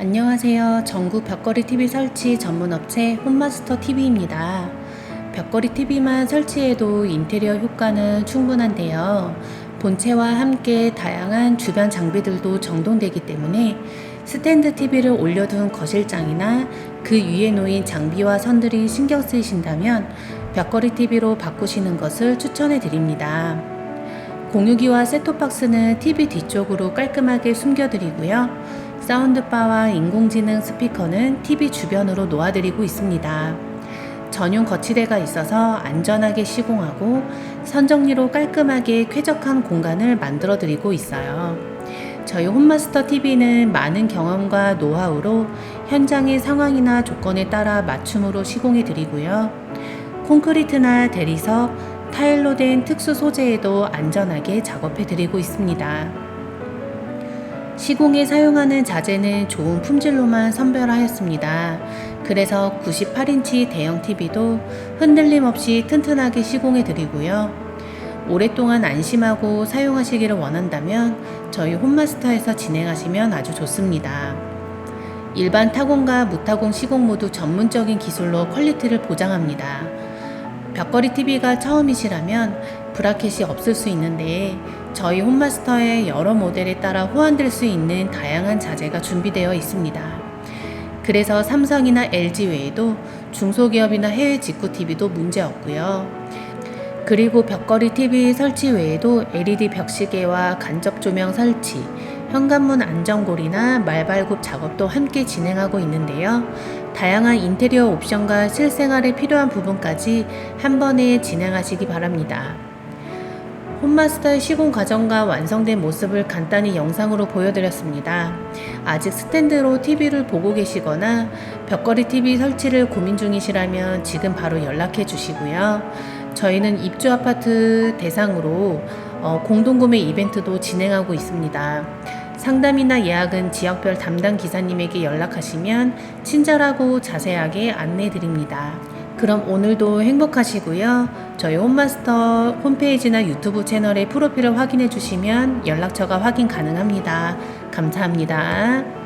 안녕하세요. 전국 벽걸이 TV 설치 전문 업체 홈마스터 TV입니다. 벽걸이 TV만 설치해도 인테리어 효과는 충분한데요. 본체와 함께 다양한 주변 장비들도 정돈되기 때문에 스탠드 TV를 올려둔 거실장이나 그 위에 놓인 장비와 선들이 신경 쓰이신다면 벽걸이 TV로 바꾸시는 것을 추천해 드립니다. 공유기와 셋톱박스는 TV 뒤쪽으로 깔끔하게 숨겨드리고요. 사운드바와 인공지능 스피커는 TV 주변으로 놓아드리고 있습니다. 전용 거치대가 있어서 안전하게 시공하고 선정리로 깔끔하게 쾌적한 공간을 만들어 드리고 있어요. 저희 홈마스터 TV는 많은 경험과 노하우로 현장의 상황이나 조건에 따라 맞춤으로 시공해 드리고요. 콘크리트나 대리석, 타일로 된 특수 소재에도 안전하게 작업해 드리고 있습니다. 시공에 사용하는 자재는 좋은 품질로만 선별하였습니다. 그래서 98인치 대형 TV도 흔들림 없이 튼튼하게 시공해 드리고요. 오랫동안 안심하고 사용하시기를 원한다면 저희 홈마스터에서 진행하시면 아주 좋습니다. 일반 타공과 무타공 시공 모두 전문적인 기술로 퀄리티를 보장합니다. 벽걸이 TV가 처음이시라면 브라켓이 없을 수 있는데 저희 홈마스터의 여러 모델에 따라 호환될 수 있는 다양한 자재가 준비되어 있습니다. 그래서 삼성이나 LG 외에도 중소기업이나 해외 직구 TV도 문제 없고요. 그리고 벽걸이 TV 설치 외에도 LED 벽시계와 간접 조명 설치, 현관문 안전고리나 말발굽 작업도 함께 진행하고 있는데요. 다양한 인테리어 옵션과 실생활에 필요한 부분까지 한 번에 진행하시기 바랍니다. 홈마스터의 시공 과정과 완성된 모습을 간단히 영상으로 보여드렸습니다. 아직 스탠드로 TV를 보고 계시거나 벽걸이 TV 설치를 고민 중이시라면 지금 바로 연락해 주시고요. 저희는 입주 아파트 대상으로 어, 공동구매 이벤트도 진행하고 있습니다. 상담이나 예약은 지역별 담당 기사님에게 연락하시면 친절하고 자세하게 안내 드립니다. 그럼 오늘도 행복하시고요. 저희 홈마스터 홈페이지나 유튜브 채널의 프로필을 확인해 주시면 연락처가 확인 가능합니다. 감사합니다.